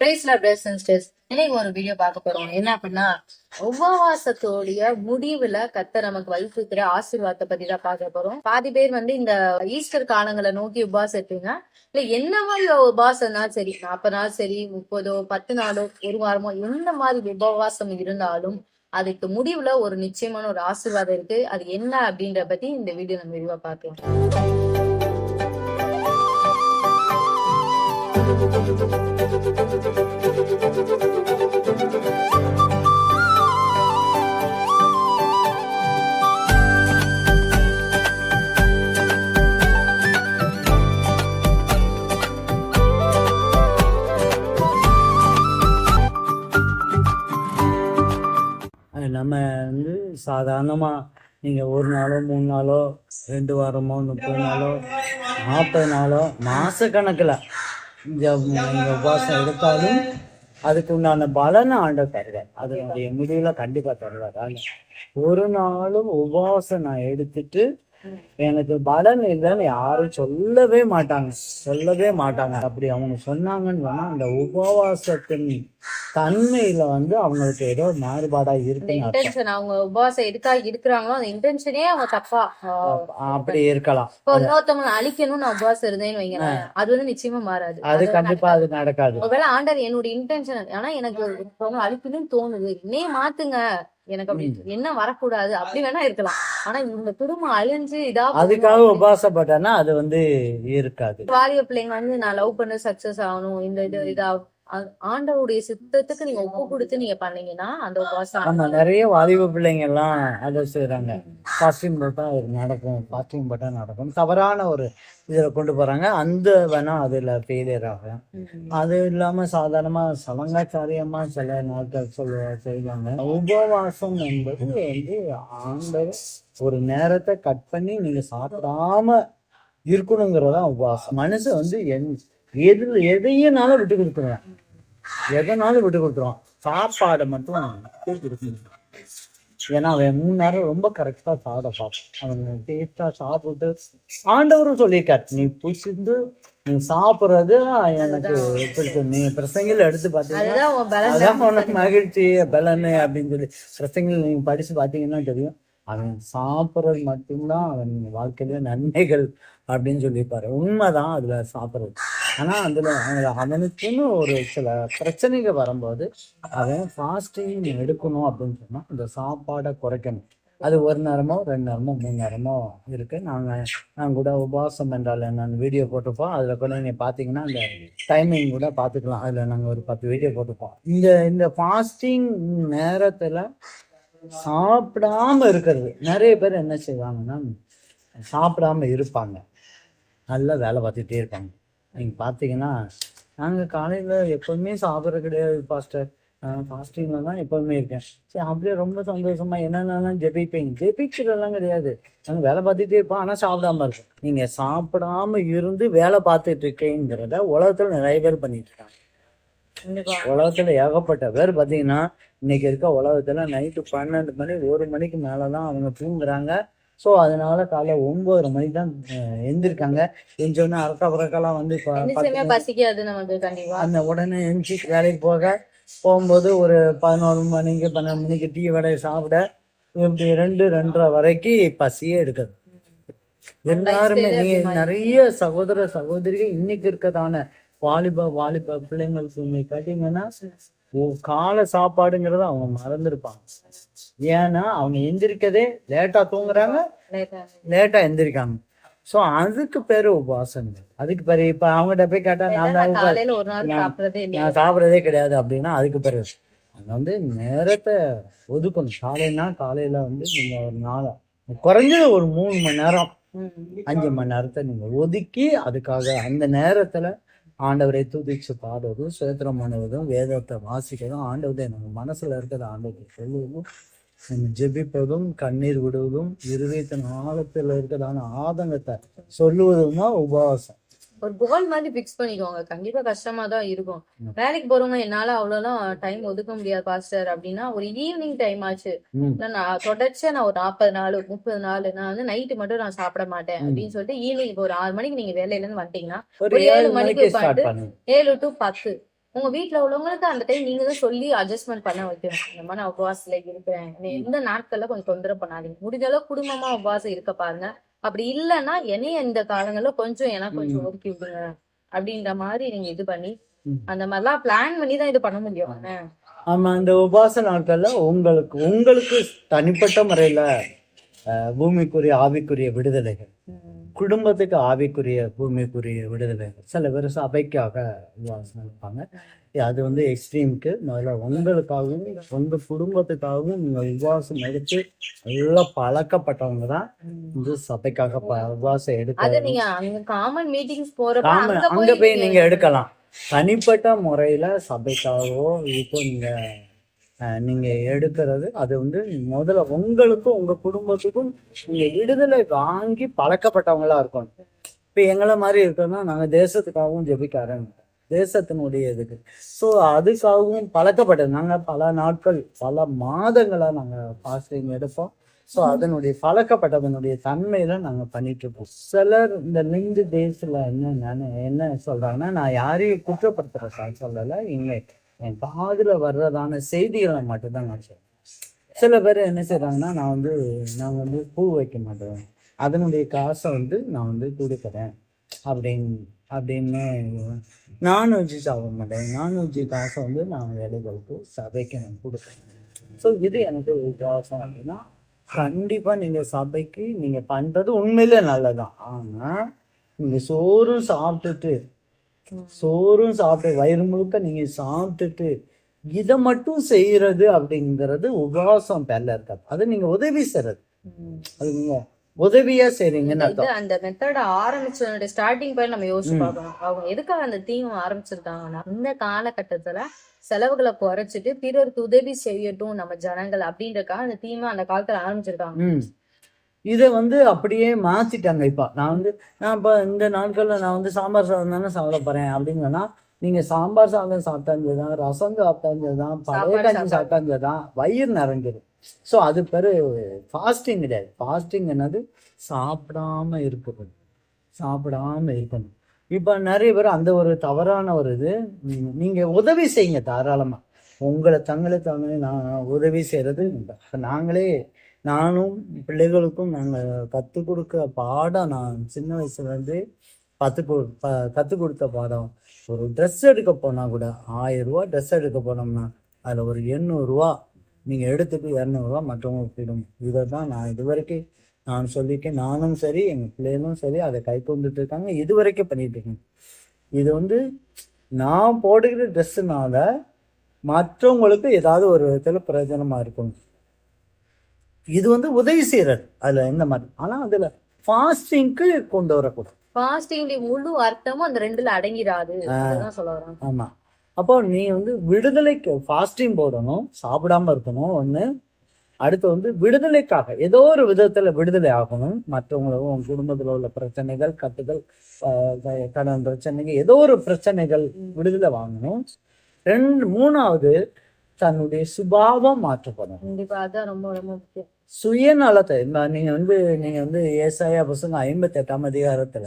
பிரேஸ்ல press இன்னைக்கு ஒரு video பார்க்க போறோம். என்ன அப்படின்னா உபவாசத்தோடைய முடிவுல கத்த நமக்கு வைத்திருக்கிற ஆசீர்வாதத்தை பத்தி தான் பார்க்க போறோம். பாதி பேர் வந்து இந்த ஈஸ்டர் காலங்களை நோக்கி உபவாசம் இருப்பீங்க இல்ல என்ன மாதிரி உபவாசம்னா சரி நாற்பது நாள் சரி முப்பதோ பத்து நாளோ ஒரு வாரமோ எந்த மாதிரி உபவாசம் இருந்தாலும் அதுக்கு முடிவுல ஒரு நிச்சயமான ஒரு ஆசீர்வாதம் இருக்கு. அது என்ன அப்படின்ற பத்தி இந்த வீடியோ நம்ம விரிவா பார்க்கலாம். சாதாரணமாக நீங்கள் ஒரு நாளோ மூணு நாளோ ரெண்டு வாரமோ முப்பது நாளோ நாற்பது நாளோ மாதக்கணக்கில் இந்த நீங்கள் எடுத்தாலும் அதுக்கு உண்டான பலனை ஆண்ட தருவார். அதனுடைய முடிவில் கண்டிப்பாக தருவார். ஒரு நாளும் உபவாசம் நான் எடுத்துட்டு எனக்கு பலன் இல்லைன்னு யாரும் சொல்லவே மாட்டாங்க. சொல்லவே மாட்டாங்க. அப்படி அவங்க சொன்னாங்கன்னு சொன்னா அந்த உபவாசத்தின் தன்மையில வந்து அவங்களுக்கு ஏதோ மாறுபாடா அர்த்தம். இன்டென்ஷன் அவங்க உபவாசம் எதுக்கா இருக்கிறாங்களோ அந்த இன்டென்ஷனே அவங்க தப்பா. அப்படி இருக்கலாம். இப்போ இன்னொருத்தவங்களை அழிக்கணும்னு நான் உபவாசம் இருந்தேன்னு வைங்களேன். அது வந்து நிச்சயமா மாறாது. அது கண்டிப்பா அது நடக்காது. ஒருவேளை ஆண்டர் என்னோட இன்டென்ஷன் ஆனா எனக்கு அழிக்கணும்னு தோணுது. என்னே மாத்துங்க. எனக்கு அப்படி என்ன வரக்கூடாது? அப்படி வேணா இருக்கலாம். ஆனா இந்த குடும்பம் அழிஞ்சு இதா அதுக்காக உபவாசப்பட்டேன்னா அது வந்து இருக்காது. வாலிப பிள்ளைங்க வந்து நான் லவ் பண்ண சக்சஸ் ஆகணும் இந்த இது இதா ஆண்டவருடைய சித்தத்துக்கு நீங்க ஒப்பு கொடுத்து நீங்க பண்ணீங்கன்னா அந்த உபவாசம் ஆமா நிறைய வாலிப பிள்ளைங்க எல்லாம் அதை செய்யறாங்க ஃபாஸ்டிங் போட்டா அது நடக்கும் ஃபாஸ்டிங் போட்டா நடக்கும். தவறான ஒரு இதுல கொண்டு போறாங்க. அந்த வேணா அதுல ஃபெயிலியர் ஆகும். அது இல்லாம சாதாரணமா சலங்காச்சாரியமா சில நாட்கள் சொல்ல செய்வாங்க. உபவாசம் என்பது வந்து ஆண்டவர் ஒரு நேரத்தை கட் பண்ணி நீங்க சாப்பிடாம இருக்கணுங்கிறதா உபவாசம். மனசு வந்து என் எது எதையும்னாலும் விட்டு கொடுத்துருவேன். எதனாலும் விட்டு கொடுத்துருவான். சாப்பாடை மட்டும் ஏன்னா அவன் மூணு நேரம் ரொம்ப கரெக்டா சாப்பிட பார்ப்பான். அவன் டேஸ்டா சாப்பிட்டு ஆண்டவரும் சொல்லியிருக்காரு நீ புசிந்து நீ சாப்பிடுறது எனக்கு பிடிக்கும் நீ பிரசங்கில எடுத்து பார்த்தீங்கன்னா உனக்கு மகிழ்ச்சி பலனு அப்படின்னு சொல்லி. பிரசங்கில் நீங்க படிச்சு பார்த்தீங்கன்னா தெரியும் அவன் சாப்பிட்றது மட்டும்தான் அவன் வாழ்க்கையில நன்மைகள் அப்படின்னு சொல்லியிருப்பாரு. உண்மைதான் அதுல சாப்பிட்றது. ஆனா அதுல அவனுக்குன்னு ஒரு சில பிரச்சனைகள் வரும்போது அவன் ஃபாஸ்டிங் எடுக்கணும் அப்படின்னு சொன்னா இந்த சாப்பாடை குறைக்கணும். அது ஒரு நேரமோ ரெண்டு நேரமோ மூணு நேரமோ இருக்கு. நாங்க நான் கூட உபவாசம் என்றால் என்னன்னு வீடியோ போட்டிருப்போம். அதுல கூட நீங்கள் பாத்தீங்கன்னா அந்த டைமிங் கூட பார்த்துக்கலாம் அதில் நாங்கள் ஒரு பத்து வீடியோ போட்டுப்போம் இந்த இந்த ஃபாஸ்டிங் நேரத்தில் சாப்பிடாம இருக்கிறது. நிறைய பேர் என்ன செய்வாங்கன்னா சாப்பிடாம இருப்பாங்க. நல்லா வேலை பார்த்துட்டே இருப்பாங்க. நீங்கள் பார்த்தீங்கன்னா நாங்கள் காலையில் எப்போவுமே சாப்பிட்றது கிடையாது பாஸ்டர் ஃபாஸ்டிங்கில் தான் எப்போவுமே இருக்கேன். சரி அப்படியே ரொம்ப சந்தோஷமா என்னென்னலாம் ஜெபிப்பீங்க? ஜெபிக்கிறதெல்லாம் கிடையாது. நாங்கள் வேலை பார்த்துட்டே இருப்போம் ஆனால் சாப்பிடாம இருக்கோம் நீங்கள் சாப்பிடாம இருந்து வேலை பார்த்துட்டு இருக்கீங்கிறத உலகத்தில் நிறைய பேர் பண்ணிட்டு இருக்காங்க. உலகத்துல ஏகப்பட்ட பேர் பாத்தீங்கன்னா இன்னைக்கு இருக்க உலகத்துல நைட்டு பன்னெண்டு மணி ஒரு மணிக்கு மேலதான் அவங்க தூங்குறாங்க. ஸோ அதனால காலைல ஒன்பதரை மணிக்கு தான் அஹ், எந்திருக்காங்க எஞ்சோடனே அரக்கா பறக்கெல்லாம் வந்து பசிக்காது நமக்கு அந்த உடனே எந்திச்சு வேலைக்கு போக போகும்போது ஒரு பதினோரு மணிக்கு பன்னெண்டு மணிக்கு டீ வடையை சாப்பிட இப்படி ரெண்டு ரெண்டரை வரைக்கும் பசியே எடுக்குது. எல்லாருமே. நிறைய சகோதர சகோதரிகள் இன்னைக்கு இருக்கதான வாலிப வாலிப பிள்ளைங்களுக்கு கேட்டீங்கன்னா காலை சாப்பாடுங்கிறத அவங்க மறந்துருப்பாங்க. ஏன்னா அவங்க எந்திரிக்கதே லேட்டா தூங்குறாங்க. லேட்டா. எந்திரிக்காங்க சோ அதுக்கு பேரு உபவாசம் அதுக்கு பேரு இப்ப அவங்ககிட்ட போய் கேட்டா நான் நான் சாப்பிடறதே கிடையாது அப்படின்னா அதுக்கு பிறகு அங்க வந்து நேரத்தை ஒதுக்கணும். காலையினா காலையில வந்து நீங்க ஒரு நாளை குறைஞ்சது ஒரு மூணு மணி நேரம். அஞ்சு மணி நேரத்தை நீங்க ஒதுக்கி அதுக்காக அந்த நேரத்துல ஆண்டவரை துதிச்சு பாடுவதும் சுதந்திரம் பண்ணுவதும் வேதத்தை வாசிக்கிறதும் ஆண்டவரை நம்ம மனசுல இருக்கிற ஆண்டவரை சொல்லுவதும் நம்ம ஜெபிப்பதும் கண்ணீர் விடுவதும் இருதயத்தின் ஆழத்தில் இருக்கிறதான ஆதங்கத்தை சொல்லுவதும் தான் உபவாசம். ஒரு கோல் மாதிரி பிக்ஸ் பண்ணிக்கோங்க. கண்டிப்பா கஷ்டமா தான் இருக்கும் வேலைக்கு போறவங்க என்னால அவ்வளவுலாம் டைம் ஒதுக்க முடியாது பாஸ்டர் அப்படின்னா ஒரு ஈவினிங் டைம் ஆச்சு. நான் தொடர்ச்சியா நான் ஒரு நாற்பது நாள் முப்பது நாள் நான் வந்து நைட்டு மட்டும் நான் சாப்பிட மாட்டேன். அப்படின்னு சொல்லிட்டு ஈவினிங் ஒரு ஆறு மணிக்கு நீங்க வேலையில இருந்து வந்துட்டீங்கன்னா ஒரு ஏழு மணிக்கு ஏழு டு பத்து உங்க வீட்ல உள்ளவங்களுக்கு அந்த டைம் நீங்க தான் சொல்லி அட்ஜஸ்ட்மெண்ட் பண்ண வைக்கணும் இந்த மாதிரி நான் உபவாசத்துல இருக்கிறேன் நீ இந்த நாட்கள்ல கொஞ்சம் தொந்தரவு பண்ணாதீங்க முடிஞ்ச அளவு குடும்பமா உபவாசம் இருக்க பாருங்க அப்படி இல்லைன்னா என்னைய இந்த காலங்கள்ல கொஞ்சம் எனக்கு கொஞ்சம். ஒதுக்கி விடுங்க அப்படின்ற மாதிரி நீங்க இது பண்ணி. அந்த மாதிரிலாம் பிளான் பண்ணி தான் இது பண்ண முடியும்? ஆமா அந்த உபவாச நாட்கள்ல உங்களுக்கு உங்களுக்கு தனிப்பட்ட முறையில பூமிக்குரிய ஆவிக்குரிய விடுதலைகள். குடும்பத்துக்கு ஆவிக்குரிய பூமிக்குரிய விடுதலைகள் சில பேர் சபைக்காக இருப்பாங்க அது வந்து எக்ஸ்ட்ரீமுக்கு முதல்ல உங்களுக்காகவும் உங்க குடும்பத்துக்காகவும் நீங்க உபவாசம் எடுத்து நல்லா பழக்கப்பட்டவங்க தான். வந்து சபைக்காக உபவாசம் எடுக்க காமன் மீட்டிங்ஸ் அங்க போய் போய் நீங்க எடுக்கலாம் தனிப்பட்ட முறையில சபைக்காகவோ இப்போ நீங்க நீங்கள் எடுக்கிறது அது வந்து முதல்ல உங்களுக்கும் உங்க குடும்பத்துக்கும் நீங்கள் விடுதலை வாங்கி பழக்கப்பட்டவங்களா இருக்கணும். இப்போ எங்களை மாதிரி இருக்கோம்னா நாங்கள் தேசத்துக்காகவும் ஜெபிக்க ஆரம்பிப்போம் தேசத்தினுடைய இதுக்கு. ஸோ அதுக்காகவும் பழக்கப்பட்டது. நாங்கள் பல நாட்கள் பல மாதங்களாக நாங்கள் பாஸ்டிங் எடுப்போம். ஸோ அதனுடைய பழக்கப்பட்டதனுடைய தன்மையில நாங்கள் பண்ணிட்டு இருப்போம் சிலர் இந்த லிங்க் டேஸில் என்ன என்ன சொல்றாங்கன்னா நான் யாரையும் குற்றப்படுத்துகிற சார் சொல்லலை. இங்கே என் காதில் வர்றதான செய்திகளை மட்டும்தான் நான் சொல்றேன். சில பேர் என்ன செய்கிறாங்கன்னா நான் வந்து நான் வந்து பூ வைக்க மாட்டேன். அதனுடைய காசை வந்து நான் வந்து கொடுக்குறேன் அப்படின்னு அப்படின்னு நான்வெஜ்ஜு சாப்பிட மாட்டேன். நான்வெஜ்ஜு காசை வந்து நான் வேலைகளுக்கு சபைக்கு நான் கொடுக்குறேன் ஸோ இது எனக்கு விசுவாசம் அப்படின்னா கண்டிப்பாக நீங்கள் சபைக்கு நீங்கள் பண்ணுறது உண்மையிலே நல்லதான் ஆனால் நீங்கள் சோறும் சாப்பிட்டுட்டு சோறும் சாப்பிட்டு வயிறு முழுக்க நீங்க சாப்பிட்டுட்டு இதை மட்டும் செய்யறது அப்படிங்கிறது உபவாசம் பேர்ல இருக்காது அது நீங்க உதவி செய்யறது. அது நீங்க உதவியா செய்றீங்கன்னு அந்த மெத்தட் ஆரம்பிச்சதோட ஸ்டார்டிங் பாயிண்ட் நம்ம யோசிச்சு. பார்க்கணும். அவங்க எதுக்காக அந்த தீம் ஆரம்பிச்சிருக்காங்கன்னா இந்த காலகட்டத்துல செலவுகளை குறைச்சிட்டு பிறருக்கு உதவி செய்யட்டும் நம்ம ஜனங்கள் அப்படின்றக்காக அந்த தீமை அந்த காலத்துல ஆரம்பிச்சிருக்காங்க. இதை வந்து அப்படியே மாத்திட்டாங்க இப்ப. நான் வந்து நான் இப்ப இந்த நாட்கள்ல நான் வந்து சாம்பார் சாதம் தானே சாப்பிட போறேன் அப்படிங்கன்னா நீங்க சாம்பார் சாதம் சாப்பிட்டாஞ்சதுதான் ரசம் சாப்பிட்டாஞ்சதுதான் பழைய சாப்பாடு கஞ்சி சாப்பிட்டாஞ்சதுதான் வயிறு நிறைஞ்சிடும் ஸோ அது பேரு ஃபாஸ்டிங் கிடையாது. ஃபாஸ்டிங் என்னது? சாப்பிடாம இருக்கிறது சாப்பிடாம இருக்கணும். இப்ப நிறைய பேர் அந்த ஒரு தவறான ஒரு இது ம், நீங்க உதவி செய்யுங்க தாராளமா. உங்களை தங்களை தங்களை நான் உதவி. இப்ப நாங்களே நானும் பிள்ளைகளுக்கும் நாங்கள் கற்றுக் கொடுக்க பாடம் நான் சின்ன வயசுலேருந்து பத்து ப கற்றுக் கொடுத்த பாடம். ஒரு ட்ரெஸ் எடுக்க போனால் கூட ஆயிரம் ரூபா ட்ரெஸ் எடுக்க போனோம்னா அதில் ஒரு எண்ணூறுரூவா நீங்கள் எடுத்துட்டு இரநூறுவா மற்றவங்களுக்கு போயிடும். இதை தான் நான் இது வரைக்கும் நான் சொல்லியிருக்கேன். நானும் சரி எங்கள் பிள்ளைகளும் சரி அதை கை கொண்டுட்டு இருக்காங்க. இது வரைக்கும் பண்ணிட்டு இருக்கேன். இது வந்து நான் போடுகிற ட்ரெஸ்ஸுனால மற்றவங்களுக்கு ஏதாவது ஒரு விதத்தில் பிரயோஜனமாக இருக்கும். இது வந்து உதவி செய்யறது. அதுல இந்த மாதிரி? ஆனா அதுல ஃபாஸ்டிங்க்கு கொண்டு வரக்கூடாது. ஃபாஸ்டிங் முழு அர்த்தமும் அந்த ரெண்டுல அடங்கிடாது சொல்ல ஆமா. அப்போ நீ வந்து விடுதலைக்கு ஃபாஸ்டிங் போடணும் சாப்பிடாம இருக்கணும் ஒண்ணு. அடுத்து வந்து விடுதலைக்காக ஏதோ ஒரு விதத்துல விடுதலை ஆகணும். மற்றவங்களும் உன் குடும்பத்துல உள்ள பிரச்சனைகள் கட்டுகள் ஆஹ் க- கடன் பிரச்சனைகள் ஏதோ ஒரு பிரச்சனைகள் விடுதலை வாங்கணும். ரெண்டு மூணாவது தன்னுடைய சுபாவம் மாற்றப்படும் கண்டிப்பா அதான் ரொம்ப ரொம்ப முக்கியம். சுயநலத்தை இந்த நீங்க வந்து நீங்க வந்து ஏசாயா பசங்க ஐம்பத்தி எட்டாம் அதிகாரத்துல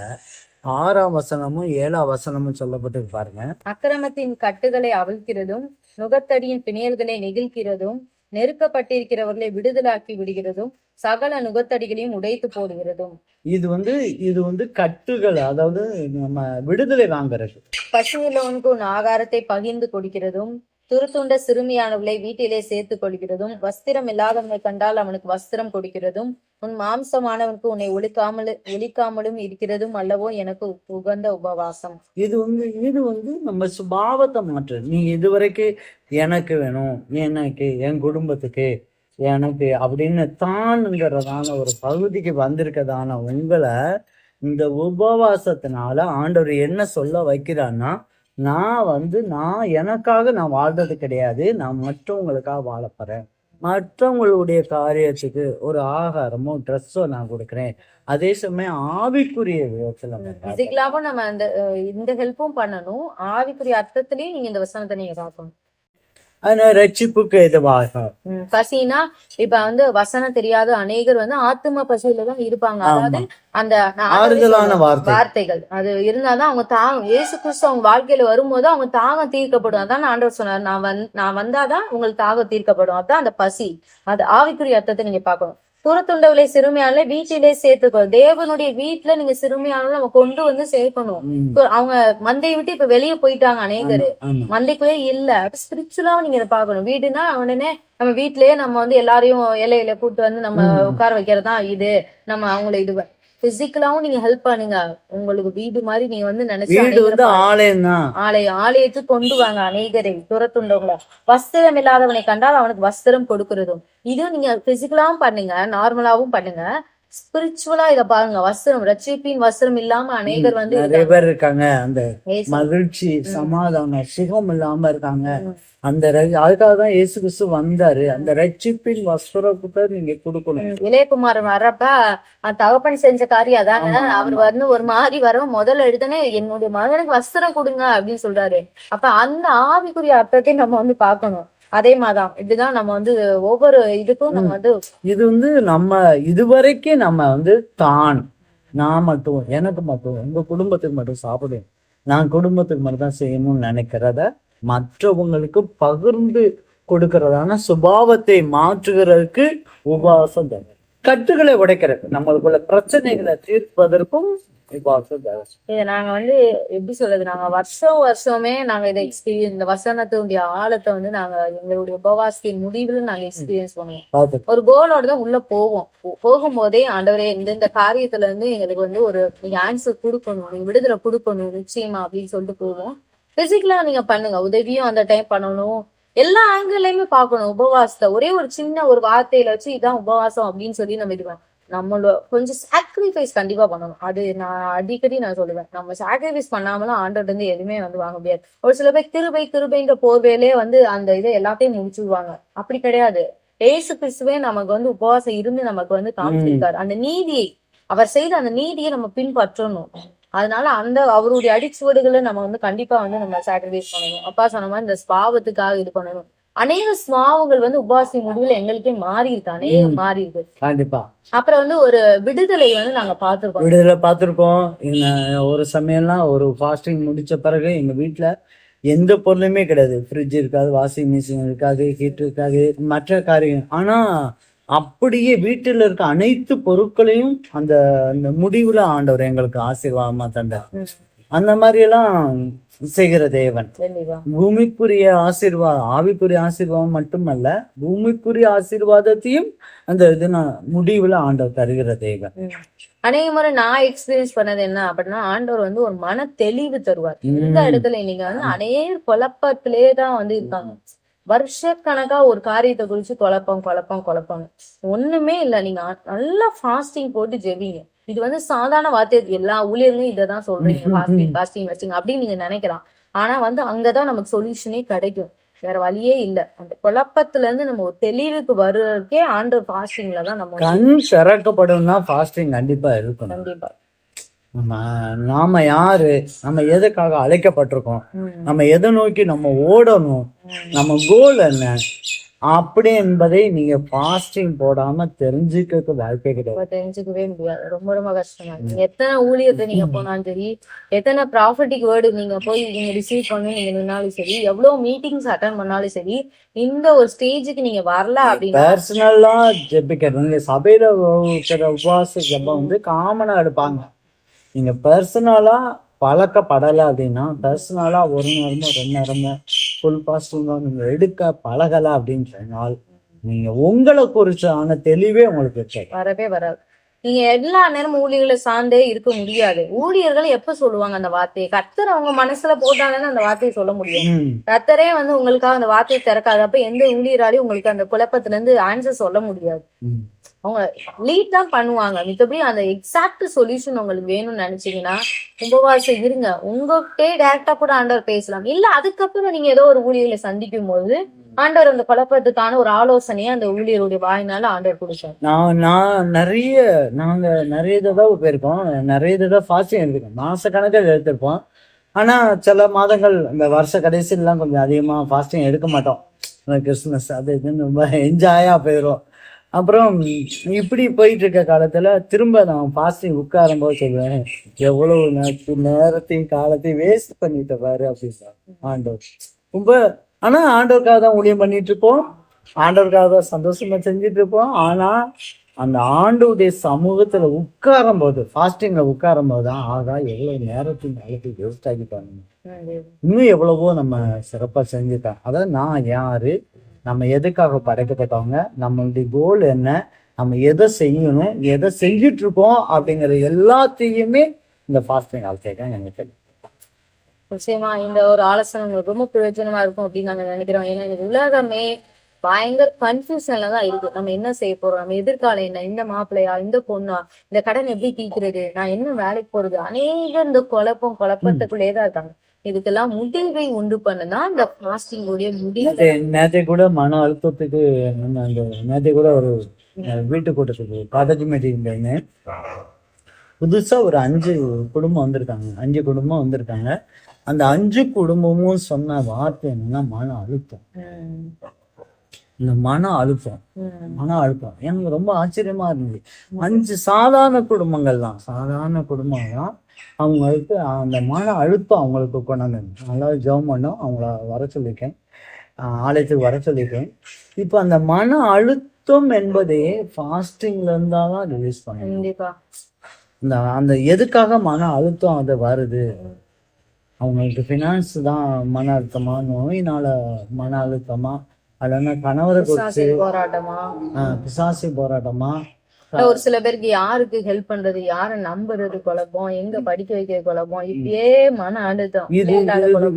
ஆறாம் வசனமும் ஏழாம் வசனமும் சொல்லப்பட்டு பாருங்க. அக்கிரமத்தின் கட்டுகளை அவிழ்க்கிறதும் நுகத்தடியின் பிணையல்களை நெகிழ்கிறதும் நெருக்கப்பட்டிருக்கிறவர்களை விடுதலாக்கி விடுகிறதும் சகல நுகத்தடிகளையும் உடைத்து போடுகிறதும். இது வந்து இது வந்து கட்டுகள் அதாவது நம்ம விடுதலை வாங்குறது. பசியுள்ளவனுக்கு உன் ஆகாரத்தை பகிர்ந்து கொடுக்கிறதும் துருத்துண்ட சிறுமியானவளை வீட்டிலே சேர்த்து கொள்கிறதும் வஸ்திரம் இல்லாதவனை கண்டால் அவனுக்கு வஸ்திரம் கொடுக்கிறதும் உன் மாம்சமானவனுக்கு உன்னை ஒழிக்காமல் ஒழிக்காமலும் இருக்கிறதும் அல்லவோ எனக்கு உகந்த உபவாசம். இது வந்து இது வந்து நம்ம சுபாவத்தை மாற்று. நீ இதுவரைக்கு எனக்கு வேணும் எனக்கு என் குடும்பத்துக்கு எனக்கு அப்படின்னு தான்ங்கிறதான ஒரு பகுதிக்கு வந்திருக்கதான உங்களை இந்த உபவாசத்தினால ஆண்டவர் என்ன சொல்ல வைக்கிறான்னா நான் வந்து நான் எனக்காக நான் வாழ்றது கிடையாது. நான் மற்றவங்களுக்காக வாழப் போறேன். மற்றவங்களுடைய காரியத்துக்கு ஒரு ஆகாரமோ ட்ரெஸ்ஸோ நான் கொடுக்குறேன். அதே சமயம் ஆவிக்குரிய விதத்துல நம்ம அந்த இந்த ஹெல்ப்பும் பண்ணணும். ஆவிக்குரிய அர்த்தத்திலயும் நீங்க இந்த வசனத்தை நீங்க பார்க்கணும் அதனால ரட்சிப்புக்கு இதுவாக ம், பசினா இப்ப வந்து வசனம் தெரியாத அநேகர் வந்து ஆத்தும பசியில தான் இருப்பாங்க. அதாவது அந்த ஆறுதலான வார்த்தைகள். அது இருந்தாதான் அவங்க தாகம் இயேசு கிறிஸ்து அவங்க வாழ்க்கையில வரும்போது அவங்க தாகம் தீர்க்கப்படும். அதான் ஆண்டவர் சொன்னார். நான் வந் நான் வந்தாதான் உங்களுக்கு தாகம் தீர்க்கப்படும். அதான் அந்த பசி. அது ஆவிக்குரிய அர்த்தத்தை நீங்க பார்க்கணும். புறத்துண்டவளை சிறுமியாலே வீட்டிலே சேர்த்துக்கோ. தேவனுடைய வீட்டுல நீங்க சிறுமியாலும் நம்ம கொண்டு வந்து சேர்க்கணும். அவங்க மந்தையை விட்டு இப்ப வெளியே போயிட்டாங்க அநேகர். மந்தைக்குள்ளே இல்ல. ஸ்பிரிச்சுவலாவும் நீங்க இதை பார்க்கணும். வீடுனா உடனே நம்ம வீட்லயே நம்ம வந்து எல்லாரையும் இலையில கூட்டு வந்து நம்ம. உட்கார வைக்கிறதா இது. நம்ம அவங்கள இது பிசிக்கலாவும் நீங்க ஹெல்ப் பண்ணுங்க. உங்களுக்கு வீடு மாதிரி நீங்க வந்து நினைச்சு வீடு அநேகரை வந்து ஆலயம் தான் ஆலயம் ஆலயத்துக்கு கொண்டு வாங்க அநேகரை துரத்துண்டவங்கள. வஸ்திரம் இல்லாதவனை கண்டால் அவனுக்கு வஸ்திரம் கொடுக்கிறதும். இது நீங்க பிசிக்கலாவும் பண்ணுங்க நார்மலாவும் பண்ணுங்க. ஸ்பிரிச்சுவலா இத பாருங்க. வஸ்திரம் ரட்சிப்பின் வஸ்திரம் இல்லாம அநேகர் வந்து நிறைய பேர் இருக்காங்க. அந்த மகிழ்ச்சி சமாதானம் சுகம் இல்லாம இருக்காங்க. அந்த அதுக்காக தான் இயேசு கிறிஸ்து வந்தாரு. அந்த ரட்சிப்பின் வஸ்திரத்தை நீங்க கொடுக்கணும். ம், இளையகுமாரன் வர்றப்ப தகப்பன் செஞ்ச காரியம் அதாங்க அவர் வந்து ஒரு மாதிரி வர முதல்ல எழுதுனே என்னுடைய மகனுக்கு வஸ்திரம் கொடுங்க அப்படின்னு சொல்றாரு. அப்ப அந்த ஆவிக்குரிய அர்த்தத்தை நம்ம வந்து பார்க்கணும். அதே மாதிரிதான். இப்படிதான் நம்ம வந்து ஒவ்வொரு இதுக்கும் நம்ம வந்து இது வந்து நம்ம இதுவரைக்கும் நம்ம வந்து தான். நான் மட்டும் எனக்கு மட்டும் உங்க குடும்பத்துக்கு மட்டும் சாப்பிடுவேன் நான் குடும்பத்துக்கு மட்டும் தான் செய்யணும்னு நினைக்கிறத மற்றவங்களுக்கு பகிர்ந்து கொடுக்கறதான சுபாவத்தை மாற்றுகிறதுக்கு உபவாசம் தேவை. கட்டுகளை உடைக்கிறது. நம்மளுக்குள்ள பிரச்சனைகளை தீர்ப்பதற்கும் இதை நாங்க வந்து எப்படி சொல்றது? நாங்க வருஷம் வருஷமே நாங்க இதை எக்ஸ்பீரியன்ஸ் இந்த வசனத்தினுடைய ஆழத்தை வந்து நாங்க எங்களுடைய உபவாசத்தின் முடிவுல நாங்க எக்ஸ்பீரியன்ஸ் பண்ணுவோம். ஒரு கோலோட தான் உள்ள போவோம். போகும்போதே ஆண்டவரே இந்த இந்த காரியத்துல இருந்து எங்களுக்கு வந்து ஒரு ஆன்சர் கொடுக்கணும். நீங்க விடுதலை கொடுக்கணும். நிச்சயமா அப்படின்னு சொல்லிட்டு போவோம். பிசிக்கலா நீங்க பண்ணுங்க. உதவியும் அந்த டைம் பண்ணணும். எல்லா ஆங்கிள்லயுமே பார்க்கணும். உபவாசத்தை. ஒரே ஒரு சின்ன ஒரு வார்த்தையில வச்சு இதான் உபவாசம் அப்படின்னு சொல்லி நம்ம இது பண்ணணும். நம்மளோட கொஞ்சம் சாக்ரிஃபைஸ் கண்டிப்பா பண்ணணும். அது நான் அடிக்கடி நான் சொல்லுவேன். நம்ம சாக்ரிஃபைஸ் பண்ணாமலாம் ஆண்டவர்ட்ட இருந்து எதுவுமே வந்து வாங்க முடியாது. ஒரு சில பேர் கிருபை கிருபைன்ற போர்வையிலே வந்து அந்த இதை எல்லாத்தையும் முடிச்சுடுவாங்க அப்படி கிடையாது. ஏசு கிறிஸ்துவே நமக்கு வந்து உபவாசம் இருந்து நமக்கு வந்து காமிச்சிருக்காரு. அந்த நீதியை அவர் செய்த அந்த நீதியை நம்ம பின்பற்றணும். அதனால அந்த அவருடைய அடிச்சுவடுகளை நம்ம வந்து கண்டிப்பா வந்து நம்ம சாக்ரிஃபைஸ் பண்ணணும். அப்பா சொன்ன மாதிரி இந்த ஸ்பாவத்துக்காக இது பண்ணணும். அநேக ஸ்வாவங்கள் வந்து உபவாசி முடிவுல எங்களுக்கே மாறி இருக்கு அநேக. மாறி இருக்கு கண்டிப்பா. அப்புறம் வந்து ஒரு விடுதலை வந்து நாங்க பார்த்திருக்கோம். விடுதலை பார்த்துருக்கோம். ஒரு சமயம்லாம் ஒரு ஃபாஸ்டிங் முடிச்ச பிறகு எங்க வீட்ல எந்த பொருளுமே கிடையாது. ஃப்ரிட்ஜ் இருக்காது வாஷிங் மிஷின் இருக்காது ஹீட் இருக்காது மற்ற காரியம் ஆனா அப்படியே வீட்டில் இருக்க அனைத்து பொருட்களையும் அந்த அந்த முடிவுல ஆண்டவர் எங்களுக்கு ஆசீர்வாதமா தந்தார். அந்த மாதிரி எல்லாம் செய்கிற தேவன். பூமிக்குரிய ஆசீர்வாதம் ஆவிக்குரிய ஆசீர்வாதம் மட்டுமல்ல பூமிக்குரிய ஆசீர்வாதத்தையும் அந்த இது முடிவுல ஆண்டவர் தருகிற தேவன். அநேக முறை நான் எக்ஸ்பீரியன்ஸ் பண்ணது என்ன அப்படின்னா ஆண்டவர் வந்து ஒரு மன தெளிவு தருவார். இந்த. இடத்துல நீங்க வந்து அநேக குழப்பத்திலே தான் வந்து இருக்காங்க. வருஷக்கணக்கா ஒரு காரியத்தை குறிச்சு குழப்பம் குழப்பம் குழப்பம். ஒண்ணுமே இல்ல. நீங்க நல்லா ஃபாஸ்டிங் போட்டு ஜெபிங்க. இது வந்து சாதாரண வார்த்தை எல்லா ஊழியர்களும் இதை தான் சொல்றீங்க. ஃபாஸ்டிங் ஃபாஸ்டிங் வச்சுங்க அப்படின்னு நீங்க நினைக்கலாம். ஆனா வந்து அங்கதான் நமக்கு சொல்யூஷனே கிடைக்கும். வேற வழியே இல்ல. அந்த குழப்பத்துல இருந்து நம்ம ஒரு தெளிவுக்கு வர்றதுக்கே ஆண்டு ஃபாஸ்டிங்ல தான் நம்ம கண் திறக்கப்படும்னா ஃபாஸ்டிங் கண்டிப்பா இருக்கணும். கண்டிப்பா. நம்ம நாம யாரு? நம்ம எதுக்காக அழைக்கப்பட்டிருக்கோம்? நம்ம எதை நோக்கி நம்ம ஓடணும். நம்ம கோல் என்ன? அப்படி என்பதை நீங்க ஃபாஸ்டிங் போடாம தெரிஞ்சுக்க வாய்ப்பே கிடையாது. தெரிஞ்சுக்கவே முடியாது. ரொம்ப ரொம்ப கஷ்டமா இருக்கு. எத்தனை ஊழியத்தை நீங்க போனாலும் சரி எத்தனை ப்ராஃபிட்டிக் வேர்டு நீங்க போய் நீங்க ரிசீவ் பண்ணி நீங்க நின்னாலும் சரி எவ்வளவு மீட்டிங்ஸ் அட்டன் பண்ணாலும் சரி இந்த ஒரு ஸ்டேஜுக்கு நீங்க வரல அப்படின்னா பர்சனலா ஜெபிக்கிறது நீங்க சபையில இருக்கிற உபவாச ஜெபம் வந்து காமனா எடுப்பாங்க. நீங்க பர்சனலா பழக்கப்படலை அப்படின்னா பர்சனலா ஒரு நேரமோ ரெண்டு நேரமோ ஃபுல் நீங்க எடுக்க பழகல அப்படின்னு சொன்னால் நீங்க உங்களை குறிச்சான தெளிவே உங்களுக்கு வரவே வராது. நீங்க எல்லா நேரமும் ஊழியர்களை சார்ந்தே இருக்க முடியாது. ஊழியர்கள் எப்ப சொல்லுவாங்க அந்த வார்த்தையை? கர்த்தர் அவங்க மனசுல போட்டாங்கன்னா அந்த வார்த்தையை சொல்ல முடியும் ம், கர்த்தரே வந்து உங்களுக்காக அந்த வார்த்தையை திறக்காதப்ப எந்த ஊழியராலையும் உங்களுக்கு அந்த குழப்பத்துல இருந்து ஆன்சர் சொல்ல முடியாது. அவங்க லீட் தான் பண்ணுவாங்க. மித்தபடி அந்த எக்ஸாக்ட் சொல்யூஷன் உங்களுக்கு வேணும்னு நினைச்சீங்கன்னா உபவாசம் இருங்க. உங்ககிட்டே டைரக்டா கூட ஆண்டவர் பேசலாம். இல்ல அதுக்கப்புறம் நீங்க ஏதோ ஒரு ஊழியர்களை சந்திக்கும் போது ஆண்டவர் அந்த குழப்பத்துக்கான ஒரு ஆலோசனையை அந்த ஊழியருடைய வாயினால ஆண்டவர் கொடுத்தார் நான் நான் நிறைய நாங்க நிறைய தடவை போயிருக்கோம். நிறைய தடவை ஃபாஸ்டிங் எடுத்துருக்கோம் மாச கணக்கில் எடுத்திருப்போம். ஆனா சில மாதங்கள் இந்த வருஷ கடைசிலாம் கொஞ்சம் அதிகமா ஃபாஸ்டிங் எடுக்க மாட்டோம். கிறிஸ்மஸ் அது இதுன்னு ரொம்ப என்ஜாயா போயிடும் அப்புறம் இப்படி போயிட்டு இருக்க காலத்துல திரும்ப நான் ஃபாஸ்டிங் உட்காரும் போது சொல்லுவேன் எவ்வளவு நேரத்து நேரத்தையும் காலத்தையும் வேஸ்ட் பண்ணிட்ட பாரு அப்படின்னு ஆண்டவர். ரொம்ப ஆனா ஆண்டவருக்காக தான் ஊழியம் பண்ணிட்டு இருப்போம். ஆண்டவருக்காக தான் சந்தோஷமா செஞ்சுட்டு இருப்போம். ஆனா அந்த ஆண்டவருடைய சமூகத்துல உட்காரும் போது ஃபாஸ்டிங்ல உட்காரும் போது தான் ஆகா எவ்வளவு நேரத்தையும் காலத்தையும் வேஸ்ட் ஆகி பண்ணணும் இன்னும் எவ்வளவோ நம்ம சிறப்பா செஞ்சுட்டோம் அதான் நான் யாரு நம்ம எதுக்காக படைக்கப்பட்டவங்க? நம்மளுடைய கோல் என்ன? நம்ம எதை செய்யணும்? எதை செஞ்சுட்டு இருக்கோம் அப்படிங்கிற எல்லாத்தையுமே இந்த ஃபாஸ்டிங் காலத்தை எனக்கு நிச்சயமா இந்த ஒரு ஆலோசனை உங்களுக்கு ரொம்ப பிரயோஜனமா இருக்கும் அப்படின்னு நாங்க நினைக்கிறோம். ஏன்னா இந்த உலகமே பயங்கர கன்ஃபியூஷன்ல தான் இருக்கு. நம்ம என்ன செய்ய போறோம்? நம்ம எதிர்காலம் என்ன? இந்த மாப்பிள்ளையா? இந்த பொண்ணா? இந்த கடன் எப்படி தீக்கிறது நான் என்ன வேலைக்கு போறது? அநேக இந்த குழப்பம் குழப்பத்துக்குள்ளேயே தான் இருக்காங்க. இதுக்கெல்லாம் முடிவை உண்டு பண்ணதான் இந்த ஃபாஸ்டிங் உடைய முடிவு. நேத்தை கூட மன அழுத்தத்துக்கு அந்த நேத்தை கூட ஒரு வீட்டு கூட்டத்துக்கு காலேஜ் மீட்டிங் போயிருந்தேன். புதுசா ஒரு அஞ்சு குடும்பம் வந்திருக்காங்க. அஞ்சு குடும்பம் வந்திருக்காங்க. அந்த அஞ்சு குடும்பமும் சொன்ன வார்த்தை என்னன்னா மன அழுத்தம். இந்த மன அழுத்தம். மன அழுத்தம். எனக்கு ரொம்ப ஆச்சரியமா இருந்துச்சு அஞ்சு சாதாரண குடும்பங்கள் தான் சாதாரண குடும்பம் தான் அவங்களுக்கு அந்த மன அழுத்தம் அவங்களுக்கு கொண்டாந்து நல்லா ஜெபம் பண்ணோம் அவங்கள வர சொல்லியிருக்கேன். ஆலயத்துக்கு வர சொல்லியிருக்கேன். இப்போ அந்த மன அழுத்தம் என்பதே ஃபாஸ்டிங்ல இருந்தா தான் ரிலீஸ் இந்த அந்த எதுக்காக மன அழுத்தம் அது வருது? அவங்களுக்கு ஃபினான்ஸ் தான் மன அழுத்தமா? நோயினால மன அழுத்தமா? இல்லைன்னா கணவரை குறித்து பிசாசு போராட்டமா பிசாசு போராட்டமா? ஒரு சில பேருக்கு யாருக்கு ஹெல்ப் பண்றது யாரை நம்புறது குழப்பம் எங்க படிக்க வைக்கிறது குழப்பம் இப்படியே மன அழுத்தம்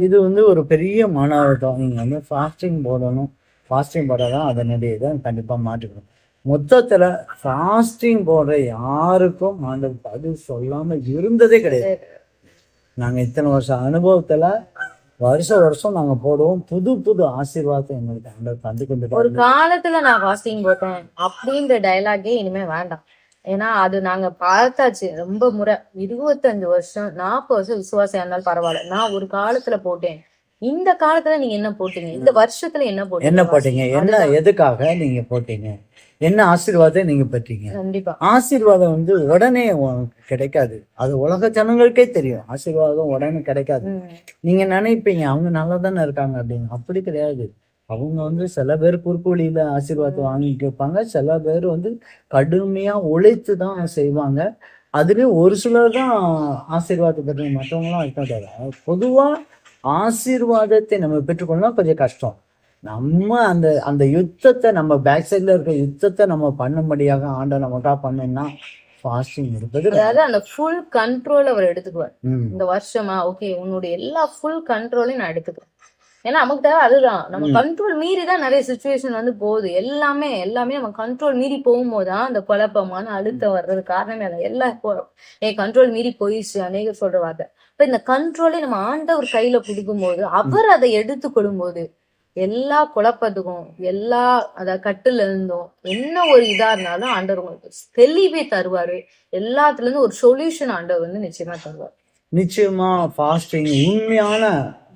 இது வந்து ஒரு பெரிய மன அழுத்தம். நீங்க வந்து ஃபாஸ்டிங் போடணும். ஃபாஸ்டிங் போட்டாதான் அதனுடைய இதை கண்டிப்பா மாற்றிக்கணும். மொத்தத்துல ஃபாஸ்டிங் போடுற யாருக்கும் ஆண்டவர் பதில் சொல்லாம இருந்ததே கிடையாது. நாங்க இத்தனை வருஷம் அனுபவத்துல வருஷம் வருஷம் நாங்க போடுவோம். புது புது ஆசீர்வாதத்தை எங்களுக்கு ஆண்டவர் தந்து கொண்டு ஒரு காலத்துல நான் ஃபாஸ்டிங் போட்டேன். அப்படின்ற டயலாகே இனிமே வேண்டாம். ஏன்னா அது நாங்க பார்த்தாச்சு. ரொம்ப முறை. இருபத்தஞ்சு வருஷம் நாற்பது வருஷம் விசுவாசம் இருந்தாலும் பரவாயில்ல. நான் ஒரு காலத்துல போட்டேன். இந்த காலத்துல நீங்க என்ன போட்டீங்க? இந்த வருஷத்துல என்ன போட்டீங்க? என்ன போட்டீங்க? என்ன எதுக்காக நீங்க போட்டீங்க? என்ன ஆசீர்வாதத்தை நீங்க பெற்றீங்க? கண்டிப்பா. ஆசீர்வாதம் வந்து உடனே கிடைக்காது. அது உலக ஜனங்களுக்கே தெரியும். ஆசீர்வாதம் உடனே கிடைக்காது. நீங்க நினைப்பீங்க அவங்க நல்லா தானே இருக்காங்க அப்படின்னு. அப்படி கிடையாது. அவங்க வந்து சில பேர் குறுக்குவழியில ஆசீர்வாதம் வாங்கிட்டு இருப்பாங்க சில பேர் வந்து கடுமையா உழைத்து தான் செய்வாங்க. அதுலயும் ஒரு சிலர் தான் ஆசீர்வாதம் பெற்று மற்றவங்களாம் இருக்க பொதுவா ஆசீர்வாதத்தை நம்ம பெற்றுக்கொள்ளலாம் கொஞ்சம் கஷ்டம். நம்ம அந்த அந்த யுத்தத்தை நம்ம பேக் சைட்ல இருக்க யுத்தத்தை நம்ம பண்ணும்படியாக ஆண்டவர் நமக்கா பண்ணோம்னா ஃபாஸ்டிங் இருப்பது அதாவது அந்த ஃபுல் கண்ட்ரோல் அவர் எடுத்துக்குவார். இந்த வருஷமா ஓகே உன்னுடைய எல்லா ஃபுல் கண்ட்ரோலையும் நான் எடுத்துக்கிறேன். ஏன்னா நமக்கு தேவை அதுதான். நம்ம. கண்ட்ரோல் மீறி தான் நிறைய சுச்சுவேஷன் வந்து போகுது. எல்லாமே எல்லாமே நம்ம கண்ட்ரோல் மீறி போகும்போது தான் அந்த குழப்பமான அழுத்தம் வர்றது காரணமே அதான் எல்லா என் கண்ட்ரோல் மீறி போயிடுச்சு. அநேகர் சொல்ற வார்த்தை. இப்ப இந்த கண்ட்ரோலை நம்ம ஆண்டவர் கையில பிடிக்கும் போது அவர் அதை எடுத்து கொள்ளும்போது எல்லா குழப்பத்துக்கும் எல்லா அத கட்டுல இருந்தும் என்ன ஒரு இதா இருந்தாலும் ஆண்டவர் உங்களுக்கு தெளிவே தருவாரு. எல்லாத்துல இருந்து ஒரு சொல்யூஷன் ஆண்டவர் வந்து நிச்சயமா தருவார். நிச்சயமா ஃபாஸ்டிங் உண்மையான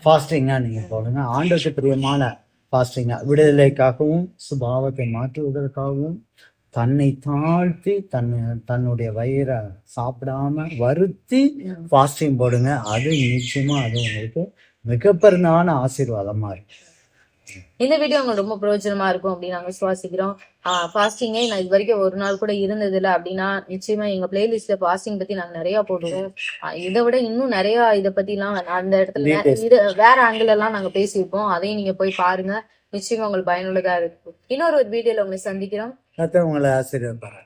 ஃபாஸ்டிங்கா நீங்க போடுங்க. ஆண்டவருக்கு பிரியமான ஃபாஸ்டிங்கா விடுதலைக்காகவும் சுபாவத்தை மாற்றுவதற்காகவும் தன்னை தாழ்த்தி தன்னை தன்னுடைய வயிறை சாப்பிடாம வருத்தி ஃபாஸ்டிங் போடுங்க. அது நிச்சயமா அது உங்களுக்கு மிகப்பெருந்தான ஆசீர்வாதமா இருக்கும் இந்த வீடியோ உங்களுக்கு ரொம்ப பிரயோஜனமா இருக்கும் அப்படின்னு நாங்க சுவாசிக்கிறோம் ஃபாஸ்டிங்கே நான் இது வரைக்கும் ஒரு நாள் கூட இருந்தது இல்ல அப்படின்னா நிச்சயமா எங்க பிளேலிஸ்ட்ல ஃபாஸ்டிங் பத்தி நாங்க நிறைய போடுவோம். இதை விட இன்னும் நிறைய இத பத்தி எல்லாம் அந்த இடத்துல. இது வேற ஆங்கிள் எல்லாம் நாங்க பேசியிருப்போம் அதையும் நீங்க போய் பாருங்க. நிச்சயமா உங்களுக்கு பயனுள்ளதா இருக்கும். இன்னொரு ஒரு வீடியோல உங்களை சந்திக்கிறோம். கர்த்தர் உங்களை ஆசீர்வதிப்பார்